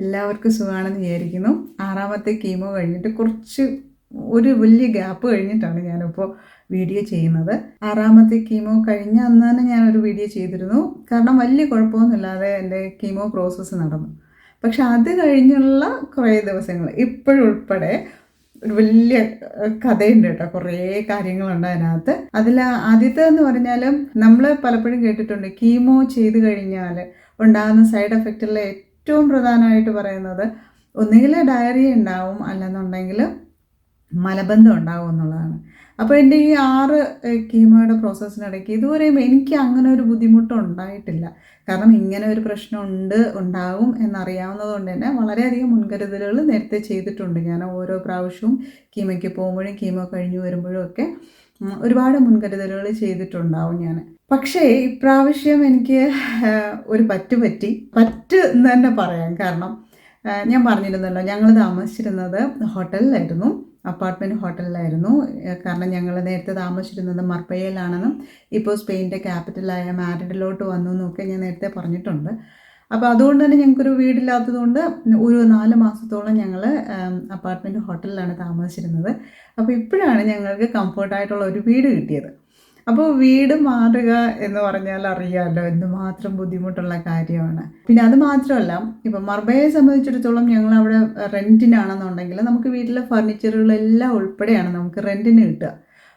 എല്ലാവർക്കും സുഖമാണെന്ന് വിചാരിക്കുന്നു. ആറാമത്തെ കീമോ കഴിഞ്ഞിട്ട് കുറച്ച് ഒരു വലിയ ഗ്യാപ്പ് കഴിഞ്ഞിട്ടാണ് ഞാനിപ്പോൾ വീഡിയോ ചെയ്യുന്നത്. ആറാമത്തെ കീമോ കഴിഞ്ഞ അന്ന് തന്നെ ഞാനൊരു വീഡിയോ ചെയ്തിരുന്നു. കാരണം വലിയ കുഴപ്പമൊന്നുമില്ലാതെ എന്റെ കീമോ പ്രോസസ്സ് നടന്നു. പക്ഷെ അത് കഴിഞ്ഞുള്ള കുറേ ദിവസങ്ങൾ ഇപ്പോഴുൾപ്പെടെ ഒരു വലിയ കഥയുണ്ട് കേട്ടോ. കുറേ കാര്യങ്ങളുണ്ട് അതിനകത്ത്. അതിൽ ആദ്യത്തെ എന്ന് പറഞ്ഞാൽ നമ്മൾ പലപ്പോഴും കേട്ടിട്ടുണ്ട് കീമോ ചെയ്ത് കഴിഞ്ഞാൽ ഉണ്ടാകുന്ന സൈഡ് എഫക്റ്റിൽ ഏറ്റവും പ്രധാനമായിട്ട് പറയുന്നത് ഒന്നുകിൽ ഡയറി ഉണ്ടാവും അല്ലെന്നുണ്ടെങ്കിൽ മലബന്ധം ഉണ്ടാവും എന്നുള്ളതാണ്. അപ്പോൾ എന്റെ ഈ ആറ് കീമോയുടെ പ്രോസസ്സിനിടയ്ക്ക് ഇതുവരെയും എനിക്ക് അങ്ങനെ ഒരു ബുദ്ധിമുട്ട് ഉണ്ടായിട്ടില്ല. കാരണം ഇങ്ങനെ ഒരു പ്രശ്നം ഉണ്ട് ഉണ്ടാവും എന്നറിയാവുന്നത് കൊണ്ട് തന്നെ വളരെയധികം മുൻകരുതലുകൾ നേരത്തെ ചെയ്തിട്ടുണ്ട്. ഞാൻ ഓരോ പ്രാവശ്യവും കീമയ്ക്ക് പോകുമ്പോഴും കീമോ കഴിഞ്ഞു വരുമ്പോഴും ഒക്കെ ഒരുപാട് മുൻകരുതലുകൾ ചെയ്തിട്ടുണ്ടാവും ഞാൻ. പക്ഷേ ഇപ്രാവശ്യം എനിക്ക് ഒരു പറ്റ് പറ്റി. പറ്റ് എന്ന് തന്നെ പറയാം. കാരണം ഞാൻ പറഞ്ഞിരുന്നല്ലോ ഞങ്ങൾ താമസിച്ചിരുന്നത് ഹോട്ടലിലായിരുന്നു. അപ്പാർട്ട്മെന്റ് ഹോട്ടലിലായിരുന്നു. കാരണം ഞങ്ങൾ നേരത്തെ താമസിച്ചിരുന്നത് മർപ്പയ്യയിലാണെന്നും ഇപ്പോൾ സ്പെയിന്റെ ക്യാപിറ്റലായ മാരിഡിലോട്ട് വന്നു എന്നൊക്കെ ഞാൻ നേരത്തെ പറഞ്ഞിട്ടുണ്ട്. അപ്പോൾ അതുകൊണ്ട് തന്നെ ഞങ്ങൾക്കൊരു വീടില്ലാത്തതുകൊണ്ട് ഒരു നാല് മാസത്തോളം ഞങ്ങൾ അപ്പാർട്ട്മെന്റ് ഹോട്ടലിലാണ് താമസിച്ചിരുന്നത്. അപ്പോൾ ഇപ്പോഴാണ് ഞങ്ങൾക്ക് കംഫർട്ടായിട്ടുള്ള ഒരു വീട് കിട്ടിയത്. അപ്പോൾ വീട് മാറുക എന്ന് പറഞ്ഞാൽ അറിയാമല്ലോ എന്തുമാത്രം ബുദ്ധിമുട്ടുള്ള കാര്യമാണ്. പിന്നെ അത് മാത്രമല്ല ഇപ്പം മർബയെ സംബന്ധിച്ചിടത്തോളം ഞങ്ങൾ അവിടെ റെന്റിനാണെന്നുണ്ടെങ്കിൽ നമുക്ക് വീട്ടിലെ ഫർണിച്ചറുകളെല്ലാം ഉൾപ്പെടെയാണ് നമുക്ക് റെന്റിന് കിട്ടുക.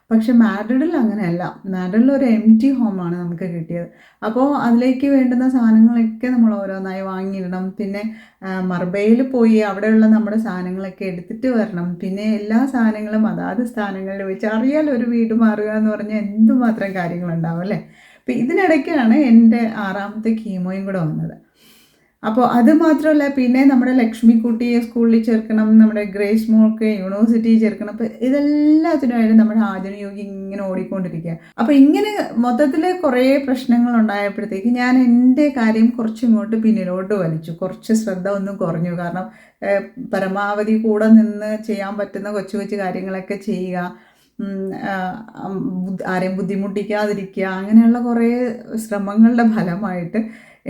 പക്ഷെ മാഡ്രിഡിൽ അങ്ങനെയല്ല. മാഡ്രിഡിൽ ഒരു എം ടി ഹോമാണ് നമുക്ക് കിട്ടിയത്. അപ്പോൾ അതിലേക്ക് വേണ്ടുന്ന സാധനങ്ങളൊക്കെ നമ്മൾ ഓരോന്നായി വാങ്ങിയിടണം. പിന്നെ മർബയിൽ പോയി അവിടെയുള്ള നമ്മുടെ സാധനങ്ങളൊക്കെ എടുത്തിട്ട് വരണം. പിന്നെ എല്ലാ സാധനങ്ങളും അതാത് സ്ഥാനങ്ങളിൽ വെച്ച് അറിയാലോ ഒരു വീട് മാറുക എന്ന് പറഞ്ഞാൽ എന്തുമാത്രം കാര്യങ്ങളുണ്ടാവും അല്ലേ? അപ്പം ഇതിനിടയ്ക്കാണ് എന്റെ ആറാമത്തെ കീമോയും കൂടെ വന്നത്. അപ്പോൾ അത് മാത്രമല്ല പിന്നെ നമ്മുടെ ലക്ഷ്മിക്കുട്ടിയെ സ്കൂളിൽ ചേർക്കണം നമ്മുടെ ഗ്രേസ് മോൾക്ക് യൂണിവേഴ്സിറ്റി ചേർക്കണം. അപ്പോൾ ഇതെല്ലാത്തിനുമായിട്ട് നമ്മുടെ ആധുനിക യോഗി ഇങ്ങനെ ഓടിക്കൊണ്ടിരിക്കുക. അപ്പോൾ ഇങ്ങനെ മൊത്തത്തിൽ കുറേ പ്രശ്നങ്ങൾ ഉണ്ടായപ്പോഴത്തേക്ക് ഞാൻ എന്റെ കാര്യം കുറച്ചിങ്ങോട്ട് പിന്നിലോട്ട് വലിച്ചു. കുറച്ച് ശ്രദ്ധ ഒന്നും കുറഞ്ഞു. കാരണം പരമാവധി കൂടെ നിന്ന് ചെയ്യാൻ പറ്റുന്ന കൊച്ചു കൊച്ചു കാര്യങ്ങളൊക്കെ ചെയ്യുക ആരെയും ബുദ്ധിമുട്ടിക്കാതിരിക്കുക അങ്ങനെയുള്ള കുറേ ശ്രമങ്ങളുടെ ഫലമായിട്ട്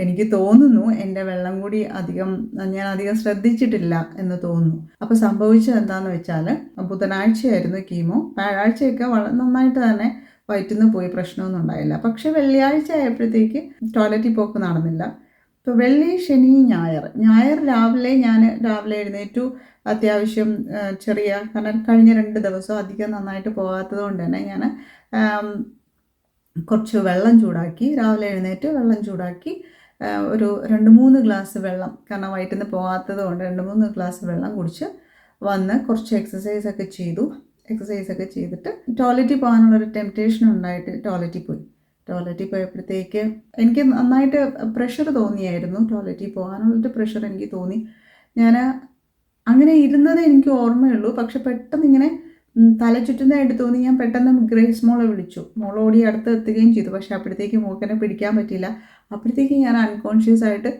എനിക്ക് തോന്നുന്നു എന്റെ വെള്ളം കൂടി അധികം ഞാൻ അധികം ശ്രദ്ധിച്ചിട്ടില്ല എന്ന് തോന്നുന്നു. അപ്പോൾ സംഭവിച്ചത് എന്താണെന്ന് വെച്ചാൽ ബുധനാഴ്ചയായിരുന്നു കീമോ. വ്യാഴാഴ്ചയൊക്കെ വളരെ നന്നായിട്ട് തന്നെ വയറ്റുനിന്ന് പോയി പ്രശ്നമൊന്നും ഉണ്ടായില്ല. പക്ഷെ വെള്ളിയാഴ്ച ആയപ്പോഴത്തേക്ക് ടോയ്ലറ്റിൽ പോക്ക് നടന്നില്ല. ഇപ്പോൾ വെള്ളി ശനി ഞായർ. ഞായർ രാവിലെ ഞാൻ രാവിലെ എഴുന്നേറ്റു. അത്യാവശ്യം ചെറിയ കാരണം കഴിഞ്ഞ രണ്ട് ദിവസം അധികം നന്നായിട്ട് പോകാത്തത് കൊണ്ട് തന്നെ ഞാൻ കുറച്ച് വെള്ളം ചൂടാക്കി രാവിലെ എഴുന്നേറ്റ് വെള്ളം ചൂടാക്കി ഒരു രണ്ട് മൂന്ന് ഗ്ലാസ് വെള്ളം കാരണം വയറ്റിൽ നിന്ന് പോകാത്തത് കൊണ്ട് രണ്ട് മൂന്ന് ഗ്ലാസ് വെള്ളം കുടിച്ച് വന്ന് കുറച്ച് എക്സസൈസ് ഒക്കെ ചെയ്തു. എക്സസൈസ് ഒക്കെ ചെയ്തിട്ട് ടോയ്ലറ്റിൽ പോകാനുള്ളൊരു ടെംപ്റ്റേഷൻ ഉണ്ടായിട്ട് ടോയ്ലറ്റിൽ പോയി. ടോയ്ലറ്റിൽ പോയപ്പോഴത്തേക്ക് എനിക്ക് നന്നായിട്ട് പ്രഷർ തോന്നിയായിരുന്നു. ടോയ്ലറ്റിൽ പോകാനുള്ളൊരു പ്രഷർ എനിക്ക് തോന്നി. ഞാൻ അങ്ങനെ ഇരുന്നത് എനിക്ക് ഓർമ്മയുള്ളൂ. പക്ഷെ പെട്ടെന്ന് ഇങ്ങനെ തല ചുറ്റുന്നതായിട്ട് തോന്നി. ഞാൻ പെട്ടെന്ന് ഗ്രേസ് മോളെ വിളിച്ചു. മോളോടി അടുത്ത് എത്തുകയും ചെയ്തു. പക്ഷെ അപ്പോഴത്തേക്ക് മോക്കനെ പിടിക്കാൻ പറ്റിയില്ല. അപ്പോഴത്തേക്ക് ഞാൻ അൺകോൺഷ്യസ് ആയിട്ട്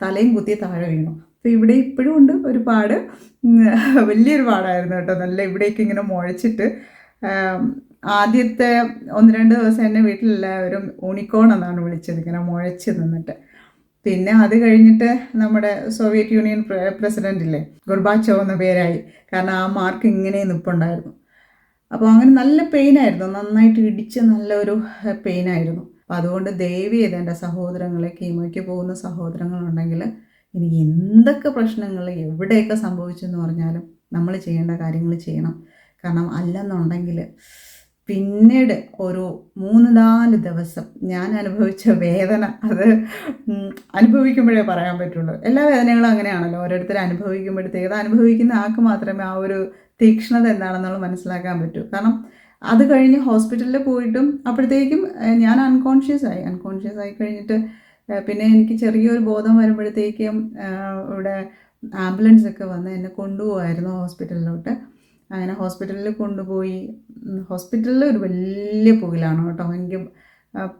തലയും കുത്തി താഴെ വീണു. അപ്പോൾ ഇവിടെ ഇപ്പോഴും ഉണ്ട് ഒരു പാട് വലിയൊരു പാടായിരുന്നു കേട്ടോ. നല്ല ഇവിടേക്ക് ഇങ്ങനെ മുഴച്ചിട്ട് ആദ്യത്തെ ഒന്ന് രണ്ട് ദിവസം എന്നെ വീട്ടിലെല്ലാവരും ഊണിക്കോൺ എന്നാണ് വിളിച്ചത് ഇങ്ങനെ മുഴച്ച് നിന്നിട്ട്. പിന്നെ അത് കഴിഞ്ഞിട്ട് നമ്മുടെ സോവിയറ്റ് യൂണിയൻ പ്രസിഡന്റ് ഇല്ലേ ഗുർബാച്ചോ എന്ന പേരായി. കാരണം ആ മാർക്ക് ഇങ്ങനെ നിൽപ്പുണ്ടായിരുന്നു അപ്പോൾ അങ്ങനെ നല്ല പെയിനായിരുന്നു നന്നായിട്ട് ഇടിച്ച് നല്ലൊരു പെയിനായിരുന്നു അപ്പോൾ അതുകൊണ്ട് ദയവ് ചെയ്ത് എന്റെ സഹോദരങ്ങളെ കീമോയ്ക്ക് പോകുന്ന സഹോദരങ്ങളുണ്ടെങ്കിൽ ഇനി എന്തൊക്കെ പ്രശ്നങ്ങൾ എവിടെയൊക്കെ സംഭവിച്ചെന്ന് പറഞ്ഞാലും നമ്മൾ ചെയ്യേണ്ട കാര്യങ്ങൾ ചെയ്യണം. കാരണം അല്ലെന്നുണ്ടെങ്കിൽ പിന്നീട് ഒരു മൂന്ന് നാല് ദിവസം ഞാൻ അനുഭവിച്ച വേദന അത് അനുഭവിക്കുമ്പോഴേ പറയാൻ പറ്റുള്ളൂ. എല്ലാ വേദനകളും അങ്ങനെയാണല്ലോ. ഓരോരുത്തർ അനുഭവിക്കുമ്പോഴത്തേക്ക് അത് അനുഭവിക്കുന്ന ആൾക്ക് മാത്രമേ ആ ഒരു തീക്ഷ്ണത എന്താണെന്നുള്ള മനസ്സിലാക്കാൻ പറ്റും. കാരണം അത് കഴിഞ്ഞ് ഹോസ്പിറ്റലിൽ പോയിട്ടും അപ്പോഴത്തേക്കും ഞാൻ അൺകോൺഷ്യസ് ആയി. അൺകോൺഷ്യസ് ആയി കഴിഞ്ഞിട്ട് പിന്നെ എനിക്ക് ചെറിയൊരു ബോധം വരുമ്പോഴത്തേക്കും ഇവിടെ ആംബുലൻസ് ഒക്കെ വന്ന് എന്നെ കൊണ്ടുപോകായിരുന്നു ഹോസ്പിറ്റലിലോട്ട്. അങ്ങനെ ഹോസ്പിറ്റലിൽ കൊണ്ടുപോയി. ഹോസ്പിറ്റലിൽ ഒരു വലിയ പുകിലാണ് കേട്ടോ. എനിക്ക്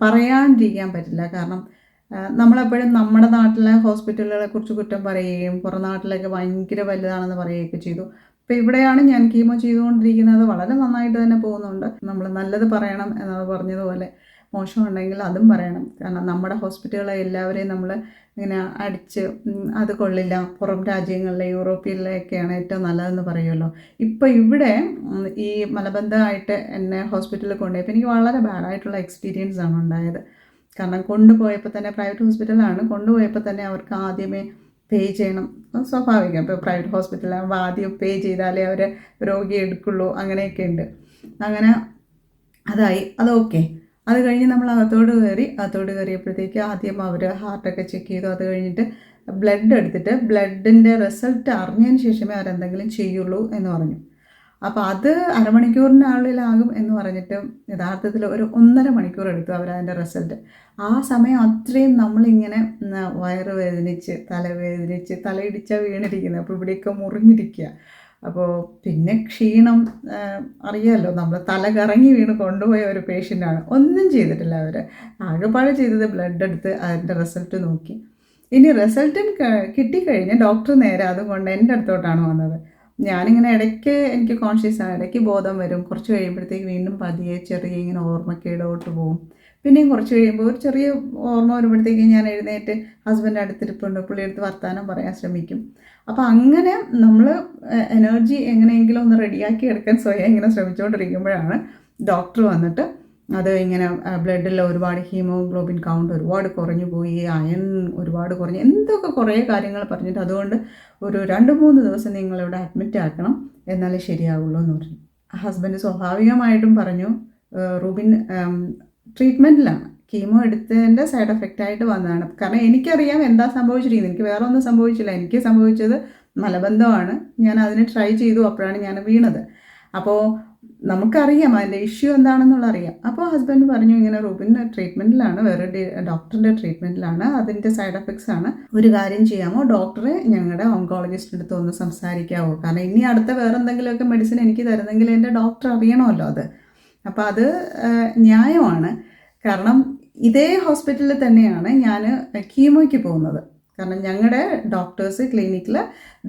പറയാണ്ടിരിക്കാൻ പറ്റില്ല. കാരണം നമ്മളെപ്പോഴും നമ്മുടെ നാട്ടിലെ ഹോസ്പിറ്റലുകളെ കുറിച്ച് കുറ്റം പറയുകയും പുറം നാട്ടിലൊക്കെ ഭയങ്കര വലുതാണെന്ന് പറയുകയൊക്കെ ചെയ്തു. അപ്പോൾ ഇവിടെയാണ് ഞാൻ കീമോ ചെയ്തുകൊണ്ടിരിക്കുന്നത്. വളരെ നന്നായിട്ട് തന്നെ പോകുന്നുണ്ട്. നമ്മൾ നല്ലത് പറയണം എന്നത് പറഞ്ഞതുപോലെ. മോശമുണ്ടെങ്കിൽ അതും പറയണം. കാരണം നമ്മുടെ ഹോസ്പിറ്റലുകളെ എല്ലാവരെയും നമ്മൾ ഇങ്ങനെ അടിച്ച് അത് കൊള്ളില്ല. പുറം രാജ്യങ്ങളിലെ യൂറോപ്പിലൊക്കെയാണ് ഏറ്റവും നല്ലതെന്ന് പറയുമല്ലോ. ഇപ്പോൾ ഇവിടെ ഈ മലബന്ധമായിട്ട് എന്നെ ഹോസ്പിറ്റലിൽ കൊണ്ടുപോയപ്പോൾ എനിക്ക് വളരെ ബാഡായിട്ടുള്ള എക്സ്പീരിയൻസ് ആണ് ഉണ്ടായത്. കാരണം കൊണ്ടുപോയപ്പോൾ തന്നെ പ്രൈവറ്റ് ഹോസ്പിറ്റലാണ് കൊണ്ടുപോയപ്പോൾ തന്നെ അവർക്ക് ആദ്യമേ പേ ചെയ്യണം. സ്വാഭാവികം. ഇപ്പോൾ പ്രൈവറ്റ് ഹോസ്പിറ്റലാകുമ്പോൾ ആദ്യം പേ ചെയ്താലേ അവരെ രോഗിയെ എടുക്കുള്ളൂ അങ്ങനെയൊക്കെ ഉണ്ട്. അങ്ങനെ അതായി. അത് ഓക്കെ അത് കഴിഞ്ഞ് നമ്മൾ അകത്തോട് കയറി അകത്തോട് കയറിയപ്പോഴത്തേക്ക് ആദ്യം അവർ ഹാർട്ടൊക്കെ ചെക്ക് ചെയ്തു. അത് കഴിഞ്ഞിട്ട് ബ്ലഡ് എടുത്തിട്ട് ബ്ലഡിന്റെ റിസൾട്ട് അറിഞ്ഞതിന് ശേഷമേ അവരെന്തെങ്കിലും ചെയ്യുള്ളൂ എന്ന് പറഞ്ഞു. അപ്പോൾ അത് അരമണിക്കൂറിനുള്ളിലാകും എന്ന് പറഞ്ഞിട്ട് യഥാർത്ഥത്തിൽ ഒരു ഒന്നര മണിക്കൂർ എടുത്തു അവരതിന്റെ റിസൾട്ട് ആ സമയം അത്രയും നമ്മളിങ്ങനെ വയറ് വേദനിച്ച് തലവേദനിച്ച് തലയിടിച്ച വീണിരിക്കുന്നത്. അപ്പോൾ ഇവിടെയൊക്കെ മുറിഞ്ഞിരിക്കുക. അപ്പോൾ പിന്നെ ക്ഷീണം അറിയാമല്ലോ നമ്മൾ തല കറങ്ങി വീണ് കൊണ്ടുപോയ ഒരു പേഷ്യന്റാണ് ഒന്നും ചെയ്തിട്ടില്ല അവർ ആകെപ്പാട് ചെയ്തത് ബ്ലഡ് എടുത്ത് അതിന്റെ റിസൾട്ട് നോക്കി. ഇനി റിസൾട്ടും കിട്ടിക്കഴിഞ്ഞ് ഡോക്ടർ നേരെ അതുകൊണ്ട് എന്റെ അടുത്തോട്ടാണ് വന്നത്. ഞാനിങ്ങനെ ഇടയ്ക്ക് എനിക്ക് കോൺഷ്യസ് ആണ്. ഇടയ്ക്ക് ബോധം വരും. കുറച്ച് കഴിയുമ്പോഴത്തേക്ക് വീണ്ടും പതിയെ ചെറിയ ഇങ്ങനെ ഓർമ്മക്കേടോട്ട് പോകും പിന്നെയും കുറച്ച് കഴിയുമ്പോൾ ഒരു ചെറിയ ഓർമ്മ വരുമ്പോഴത്തേക്ക് ഞാൻ എഴുന്നേറ്റ് ഹസ്ബൻഡ് അടുത്തിരിപ്പുണ്ട്. പുള്ളിയെടുത്ത് വർത്താനം പറയാൻ ശ്രമിക്കും. അപ്പോൾ അങ്ങനെ നമ്മൾ എനർജി എങ്ങനെയെങ്കിലും ഒന്ന് റെഡിയാക്കി എടുക്കാൻ സ്വയം ഇങ്ങനെ ശ്രമിച്ചുകൊണ്ടിരിക്കുമ്പോഴാണ് ഡോക്ടർ വന്നിട്ട് അത് ഇങ്ങനെ ബ്ലഡിൽ ഒരുപാട് ഹീമോഗ്ലോബിൻ കൗണ്ട് ഒരുപാട് കുറഞ്ഞു പോയി അയൺ ഒരുപാട് കുറഞ്ഞു എന്തൊക്കെ കുറേ കാര്യങ്ങൾ പറഞ്ഞിട്ട് അതുകൊണ്ട് ഒരു രണ്ട് മൂന്ന് ദിവസം നിങ്ങളിവിടെ അഡ്മിറ്റ് ആക്കണം എന്നാലേ ശരിയാവുള്ളൂ എന്ന് പറഞ്ഞു. ഹസ്ബൻഡ് സ്വാഭാവികമായിട്ടും പറഞ്ഞു റൂബിൻ ട്രീറ്റ്മെന്റിലാണ് കീമോ എടുത്തതിന്റെ സൈഡ് എഫക്റ്റ് ആയിട്ട് വന്നതാണ്. കാരണം എനിക്കറിയാം എന്താ സംഭവിച്ചിരിക്കുന്നത്. എനിക്ക് വേറെ ഒന്നും സംഭവിച്ചില്ല. എനിക്ക് സംഭവിച്ചത് മലബന്ധമാണ്. ഞാൻ അതിന് ട്രൈ ചെയ്തു അപ്പോഴാണ് ഞാൻ വീണത്. അപ്പോൾ നമുക്കറിയാം അതിന്റെ ഇഷ്യൂ എന്താണെന്നുള്ള അറിയാം അപ്പോൾ ഹസ്ബൻഡ് പറഞ്ഞു ഇങ്ങനെ റൂബിൻ ട്രീറ്റ്മെന്റിലാണ് വേറെ ഡോക്ടറിന്റെ ട്രീറ്റ്മെന്റിലാണ് അതിന്റെ സൈഡ് എഫക്ട്സ് ആണ്. ഒരു കാര്യം ചെയ്യാമോ? ഡോക്ടറെ ഞങ്ങളുടെ ഓങ്കോളജിസ്റ്റിന്റെ അടുത്ത് ഒന്ന് സംസാരിക്കാവോ? കാരണം ഇനി അടുത്ത വേറെ എന്തെങ്കിലുമൊക്കെ മെഡിസിൻ എനിക്ക് തരുന്നെങ്കിൽ എന്റെ ഡോക്ടർ അറിയണമല്ലോ അത്. അപ്പോൾ അത് ന്യായമാണ്. കാരണം ഇതേ ഹോസ്പിറ്റലിൽ തന്നെയാണ് ഞാൻ കീമോയ്ക്ക് പോകുന്നത്. കാരണം ഞങ്ങളുടെ ഡോക്ടേഴ്സ് ക്ലിനിക്കിൽ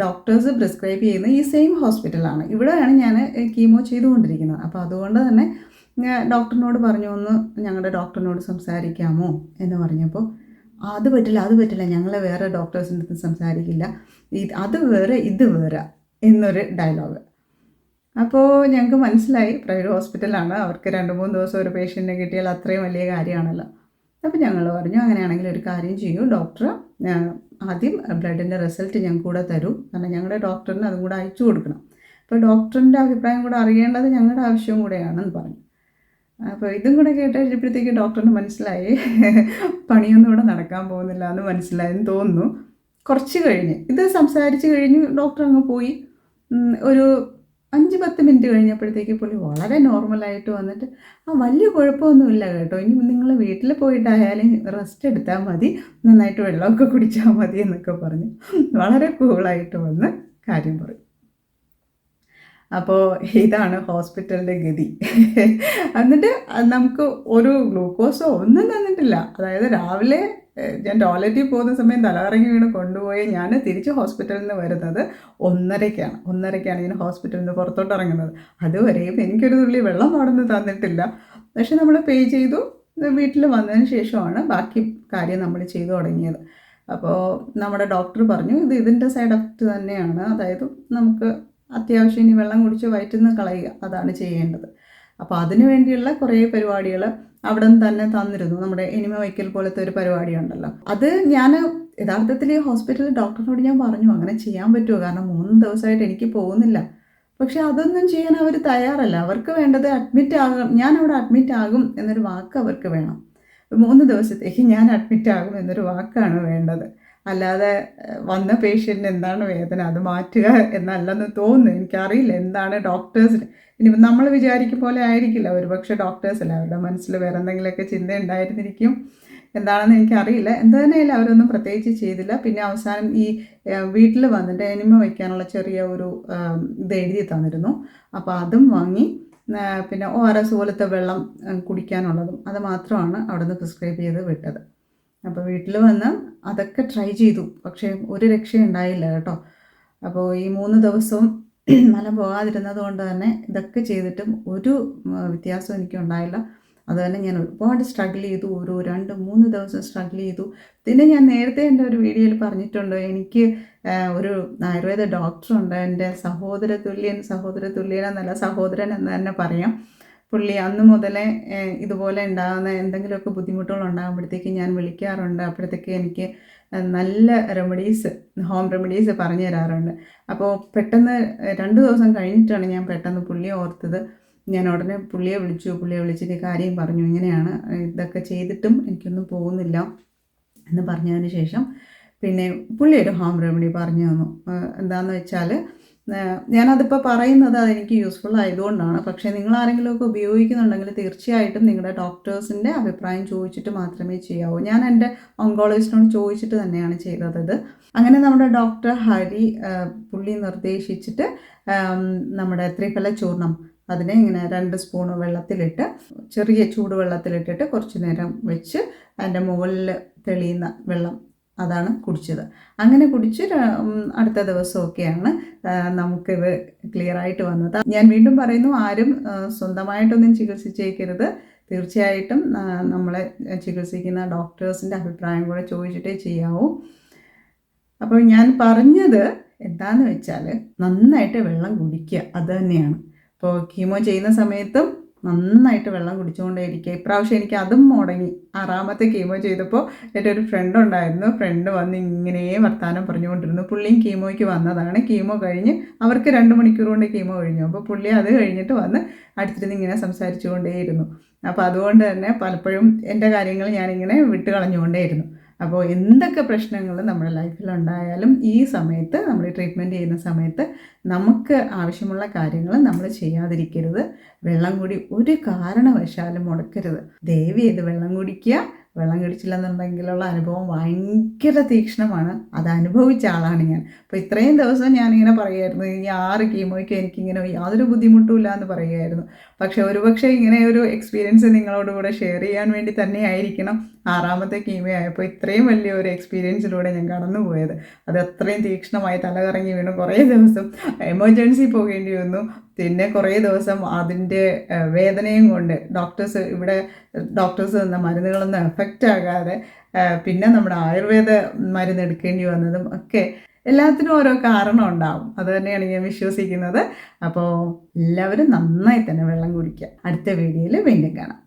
ഡോക്ടേഴ്സ് പ്രിസ്ക്രൈബ് ചെയ്യുന്ന ഈ സെയിം ഹോസ്പിറ്റലാണ് ഇവിടെയാണ് ഞാൻ കീമോ ചെയ്തുകൊണ്ടിരിക്കുന്നത്. അപ്പോൾ അതുകൊണ്ട് തന്നെ ഡോക്ടറിനോട് പറഞ്ഞു ഒന്ന് ഞങ്ങളുടെ ഡോക്ടറിനോട് സംസാരിക്കാമോ? എന്ന് പറഞ്ഞപ്പോൾ അത് പറ്റില്ല അത് പറ്റില്ല. ഞങ്ങൾ വേറെ ഡോക്ടേഴ്സിന്റെ അടുത്ത് സംസാരിക്കില്ല. ഇത് അത് വേറെ ഇത് വേറെ എന്നൊരു ഡയലോഗ് അപ്പോൾ ഞങ്ങൾക്ക് മനസ്സിലായി പ്രൈവറ്റ് ഹോസ്പിറ്റലാണ് അവർക്ക് രണ്ട് മൂന്ന് ദിവസം ഒരു പേഷ്യന്റിനെ കിട്ടിയാൽ അത്രയും വലിയ കാര്യമാണല്ലോ. അപ്പോൾ ഞങ്ങൾ പറഞ്ഞു അങ്ങനെയാണെങ്കിൽ ഒരു കാര്യം ചെയ്യൂ. ഡോക്ടർ ആദ്യം ബ്ലഡിന്റെ റിസൾട്ട് ഞങ്ങൾക്ക് കൂടെ തരൂ. കാരണം ഞങ്ങളുടെ ഡോക്ടറിന് അതും കൂടെ അയച്ചു കൊടുക്കണം. അപ്പോൾ ഡോക്ടറിന്റെ അഭിപ്രായം കൂടെ അറിയേണ്ടത് ഞങ്ങളുടെ ആവശ്യവും കൂടെയാണെന്ന് പറഞ്ഞു. അപ്പോൾ ഇതും കൂടെ കേട്ട് കഴിഞ്ഞപ്പോഴത്തേക്ക് ഡോക്ടറിന് മനസ്സിലായി. പണിയൊന്നും ഇവിടെ നടക്കാൻ പോകുന്നില്ല എന്ന് മനസ്സിലായെന്ന് തോന്നുന്നു. കുറച്ച് കഴിഞ്ഞ് ഇത് സംസാരിച്ച് കഴിഞ്ഞ് ഡോക്ടർ അങ്ങ് പോയി. ഒരു അഞ്ച് പത്ത് മിനിറ്റ് കഴിഞ്ഞപ്പോഴത്തേക്ക് പുള്ളി വളരെ നോർമലായിട്ട് വന്നിട്ട് ആ വലിയ കുഴപ്പമൊന്നുമില്ല കേട്ടോ. ഇനി നിങ്ങൾ വീട്ടിൽ പോയിട്ടായാലും റെസ്റ്റ് എടുത്താൽ മതി. നന്നായിട്ട് വെള്ളമൊക്കെ കുടിച്ചാൽ മതി എന്നൊക്കെ പറഞ്ഞു. വളരെ കൂളായിട്ട് വന്ന് കാര്യം പറയും. അപ്പോൾ ഇതാണ് ഹോസ്പിറ്റലിന്റെ ഗതി. എന്നിട്ട് നമുക്ക് ഒരു ഗ്ലൂക്കോസോ ഒന്നും തന്നിട്ടില്ല. അതായത് രാവിലെ ഞാൻ ടോയ്ലറ്റിൽ പോകുന്ന സമയം തലകറങ്ങി വീണ് കൊണ്ടുപോയി. ഞാൻ തിരിച്ച് ഹോസ്പിറ്റലിൽ നിന്ന് വരുന്നത് ഒന്നരയ്ക്കാണ്. ഒന്നരയ്ക്കാണ് ഞാൻ ഹോസ്പിറ്റലിൽ നിന്ന് പുറത്തോട്ട് ഇറങ്ങുന്നത്. അതുവരെയും എനിക്കൊരു തുള്ളി വെള്ളം പാടുന്ന് തന്നിട്ടില്ല. പക്ഷെ നമ്മൾ പേ ചെയ്തു. വീട്ടിൽ വന്നതിന് ശേഷമാണ് ബാക്കി കാര്യം നമ്മൾ ചെയ്തു തുടങ്ങിയത്. അപ്പോൾ നമ്മുടെ ഡോക്ടർ പറഞ്ഞു ഇത് ഇതിന്റെ സൈഡ് എഫക്റ്റ് തന്നെയാണ്. അതായത് നമുക്ക് അത്യാവശ്യം ഇനി വെള്ളം കുടിച്ച് വയറ്റിൽ നിന്ന് കളയുക. അതാണ് ചെയ്യേണ്ടത്. അപ്പോൾ അതിനു വേണ്ടിയുള്ള കുറേ പരിപാടികൾ അവിടെ തന്നെ തന്നിരുന്നു. നമ്മുടെ എനിമ വയ്ക്കൽ പോലത്തെ ഒരു പരിപാടി ഉണ്ടല്ലോ അത് ഞാൻ യഥാർത്ഥത്തിൽ ഹോസ്പിറ്റലിൽ ഡോക്ടറിനോട് ഞാൻ പറഞ്ഞു അങ്ങനെ ചെയ്യാൻ പറ്റുമോ? കാരണം മൂന്ന് ദിവസമായിട്ട് എനിക്ക് പോകുന്നില്ല. പക്ഷെ അതൊന്നും ചെയ്യാൻ അവർ തയ്യാറല്ല. അവർക്ക് വേണ്ടത് അഡ്മിറ്റ് ആകും ഞാൻ അവിടെ അഡ്മിറ്റ് ആകും എന്നൊരു വാക്ക് അവർക്ക് വേണം. മൂന്ന് ദിവസത്തേക്ക് ഞാൻ അഡ്മിറ്റ് ആകും എന്നൊരു വാക്കാണ് വേണ്ടത്. അല്ലാതെ വന്ന പേഷ്യന്റിന് എന്താണ് വേദന? അത് മാറ്റുക എന്നല്ലെന്ന് തോന്നുന്നു. എനിക്കറിയില്ല എന്താണ് ഡോക്ടേഴ്സിന് ഇനി നമ്മൾ വിചാരിക്കും പോലെ ആയിരിക്കില്ല. ഒരുപക്ഷെ ഡോക്ടേഴ്സല്ല അവരുടെ മനസ്സിൽ വേറെ എന്തെങ്കിലുമൊക്കെ ചിന്ത ഉണ്ടായിരുന്നിരിക്കും. എന്താണെന്ന് എനിക്കറിയില്ല. എന്ത് തന്നെയായാലും അവരൊന്നും പ്രത്യേകിച്ച് ചെയ്തില്ല. പിന്നെ അവസാനം ഈ വീട്ടിൽ വന്നിട്ട് എനിമ വയ്ക്കാനുള്ള ചെറിയ ഒരു ഇത് എഴുതി തന്നിരുന്നു. അപ്പോൾ അതും വാങ്ങി പിന്നെ ഒ ആർ എസ് പോലത്തെ വെള്ളം കുടിക്കാനുള്ളതും അത് മാത്രമാണ് അവിടുന്ന് പ്രിസ്ക്രൈബ് ചെയ്ത് വിട്ടത്. അപ്പോൾ വീട്ടിൽ വന്ന് അതൊക്കെ ട്രൈ ചെയ്തു. പക്ഷേ ഒരു രക്ഷ ഉണ്ടായില്ല കേട്ടോ. അപ്പോൾ ഈ മൂന്ന് ദിവസവും മല പോകാതിരുന്നത് കൊണ്ട് തന്നെ ഇതൊക്കെ ചെയ്തിട്ടും ഒരു വ്യത്യാസം എനിക്ക് ഉണ്ടായില്ല. അതുതന്നെ ഞാൻ ഒരുപാട് സ്ട്രഗിൾ ചെയ്തു. ഒരു രണ്ട് മൂന്ന് ദിവസം സ്ട്രഗിൾ ചെയ്തു. പിന്നെ ഞാൻ നേരത്തെ എന്റെ ഒരു വീഡിയോയിൽ പറഞ്ഞിട്ടുണ്ട്. എനിക്ക് ഒരു ആയുർവേദ ഡോക്ടറുണ്ട് എന്റെ സഹോദര തുല്യൻ സഹോദര തുല്യൻ എന്നല്ല സഹോദരൻ എന്ന് തന്നെ പറയാം. പുള്ളി അന്ന് മുതലേ ഇതുപോലെ ഉണ്ടാകുന്ന എന്തെങ്കിലുമൊക്കെ ബുദ്ധിമുട്ടുകൾ ഉണ്ടാകുമ്പോഴത്തേക്ക് ഞാൻ വിളിക്കാറുണ്ട്. അപ്പോഴത്തേക്ക് എനിക്ക് നല്ല റെമഡീസ് ഹോം റെമഡീസ് പറഞ്ഞു തരാറുണ്ട്. അപ്പോൾ പെട്ടെന്ന് രണ്ട് ദിവസം കഴിഞ്ഞിട്ടാണ് ഞാൻ പെട്ടെന്ന് പുള്ളിയെ ഓർത്തത്. ഞാൻ ഉടനെ പുള്ളിയെ വിളിച്ചു. പുള്ളിയെ വിളിച്ചിട്ട് കാര്യം പറഞ്ഞു. ഇങ്ങനെയാണ് ഇതൊക്കെ ചെയ്തിട്ടും എനിക്കൊന്നും പോകുന്നില്ല എന്ന് പറഞ്ഞതിന് ശേഷം പിന്നെ പുള്ളി ഒരു ഹോം റെമഡി പറഞ്ഞു തന്നു. എന്താണെന്ന് വെച്ചാൽ ഞാനതിപ്പോൾ പറയുന്നത് അതെനിക്ക് യൂസ്ഫുൾ ആയതുകൊണ്ടാണ്. പക്ഷേ നിങ്ങൾ ആരെങ്കിലുമൊക്കെ ഉപയോഗിക്കുന്നുണ്ടെങ്കിൽ തീർച്ചയായിട്ടും നിങ്ങളുടെ ഡോക്ടേഴ്സിന്റെ അഭിപ്രായം ചോദിച്ചിട്ട് മാത്രമേ ചെയ്യാവൂ. ഞാൻ എന്റെ ഓങ്കോളജിസ്റ്റിനോട് ചോദിച്ചിട്ട് തന്നെയാണ് ചെയ്തത് ഇത് അങ്ങനെ നമ്മുടെ ഡോക്ടർ ഹരി പുള്ളി നിർദ്ദേശിച്ചിട്ട് നമ്മുടെ ത്രിഫല ചൂർണം അതിനെ ഇങ്ങനെ രണ്ട് സ്പൂൺ വെള്ളത്തിലിട്ട് ചെറിയ ചൂടുവെള്ളത്തിലിട്ടിട്ട് കുറച്ച് നേരം വെച്ച് അതിന്റെ മുകളിൽ തെളിയുന്ന വെള്ളം അതാണ് കുടിച്ചത്. അങ്ങനെ കുടിച്ച് അടുത്ത ദിവസമൊക്കെയാണ് നമുക്കിത് ക്ലിയർ ആയിട്ട് വന്നത്. ഞാൻ വീണ്ടും പറയുന്നു ആരും സ്വന്തമായിട്ടൊന്നും ചികിത്സിച്ചേക്കരുത്. തീർച്ചയായിട്ടും നമ്മളെ ചികിത്സിക്കുന്ന ഡോക്ടേഴ്സിന്റെ അഭിപ്രായം കൂടെ ചോദിച്ചിട്ടേ ചെയ്യാവൂ. അപ്പോൾ ഞാൻ പറഞ്ഞത് എന്താന്ന് വെച്ചാൽ നന്നായിട്ട് വെള്ളം കുടിക്കുക അത് തന്നെയാണ്. ഇപ്പോൾ കീമോ ചെയ്യുന്ന സമയത്തും നന്നായിട്ട് വെള്ളം കുടിച്ചുകൊണ്ടേയിരിക്കുക ഇപ്രാവശ്യം എനിക്ക് അതും മുടങ്ങി ആറാമത്തെ കീമോ ചെയ്തപ്പോൾ എന്റെ ഒരു ഫ്രണ്ട് ഉണ്ടായിരുന്നു. ഫ്രണ്ട് വന്ന് ഇങ്ങനെ വർത്താനം പറഞ്ഞുകൊണ്ടിരുന്നു. പുള്ളിയും കീമോയ്ക്ക് വന്നതാണ്. കീമോ കഴിഞ്ഞ് അവർക്ക് രണ്ട് മണിക്കൂർ കൊണ്ട് കീമോ കഴിഞ്ഞു. അപ്പോൾ പുള്ളി അത് കഴിഞ്ഞിട്ട് വന്ന് അടുത്തിരുന്ന് ഇങ്ങനെ സംസാരിച്ചുകൊണ്ടേയിരുന്നു അപ്പോൾ അതുകൊണ്ട് തന്നെ പലപ്പോഴും എന്റെ കാര്യങ്ങൾ ഞാനിങ്ങനെ വിട്ട് കളഞ്ഞുകൊണ്ടേയിരുന്നു അപ്പോൾ എന്തൊക്കെ പ്രശ്നങ്ങൾ നമ്മുടെ ലൈഫിൽ ഉണ്ടായാലും ഈ സമയത്ത് നമ്മൾ ട്രീറ്റ്മെന്റ് ചെയ്യുന്ന സമയത്ത് നമുക്ക് ആവശ്യമുള്ള കാര്യങ്ങൾ നമ്മൾ ചെയ്യാതിരിക്കരുത്. വെള്ളം കൂടി ഒരു കാരണവശാലും മുടക്കരുത്. ദയവ് ചെയ്ത് വെള്ളം കുടിക്കുക വെള്ളം കുടിച്ചില്ലെന്നുണ്ടെങ്കിലുള്ള അനുഭവം ഭയങ്കര തീക്ഷണമാണ്. അത് അനുഭവിച്ച ആളാണ് ഞാൻ. അപ്പോൾ ഇത്രയും ദിവസം ഞാനിങ്ങനെ പറയുമായിരുന്നു ഈ ആറ് കീമോയ്ക്ക് എനിക്കിങ്ങനെ യാതൊരു ബുദ്ധിമുട്ടും ഇല്ല എന്ന് പറയുമായിരുന്നു പക്ഷെ ഒരുപക്ഷെ ഇങ്ങനെ ഒരു എക്സ്പീരിയൻസ് നിങ്ങളോട് കൂടെ ഷെയർ ചെയ്യാൻ വേണ്ടി തന്നെ ആയിരിക്കണം ആറാമത്തെ കീമയായപ്പോൾ ഇത്രയും വലിയ ഒരു എക്സ്പീരിയൻസിലൂടെ ഞാൻ കടന്നു പോയത് അത് അത്രയും തീക്ഷണമായി തലകറങ്ങി വീണു കുറേ ദിവസം എമർജൻസി പോകേണ്ടി വന്നു പിന്നെ കുറേ ദിവസം അതിന്റെ വേദനയും കൊണ്ട് ഡോക്ടേഴ്സ് ഇവിടെ ഡോക്ടേഴ്സ് തന്ന മരുന്നുകളൊന്നും എഫക്റ്റ് ആകാതെ പിന്നെ നമ്മുടെ ആയുർവേദ മരുന്ന് എടുക്കേണ്ടി വന്നതും ഒക്കെ എല്ലാത്തിനും ഓരോ കാരണം ഉണ്ടാവും. അത് തന്നെയാണ് ഞാൻ വിശ്വസിക്കുന്നത്. അപ്പോൾ എല്ലാവരും നന്നായി തന്നെ വെള്ളം കുടിക്കുക. അടുത്ത വീഡിയോയിൽ വീണ്ടും കാണാം.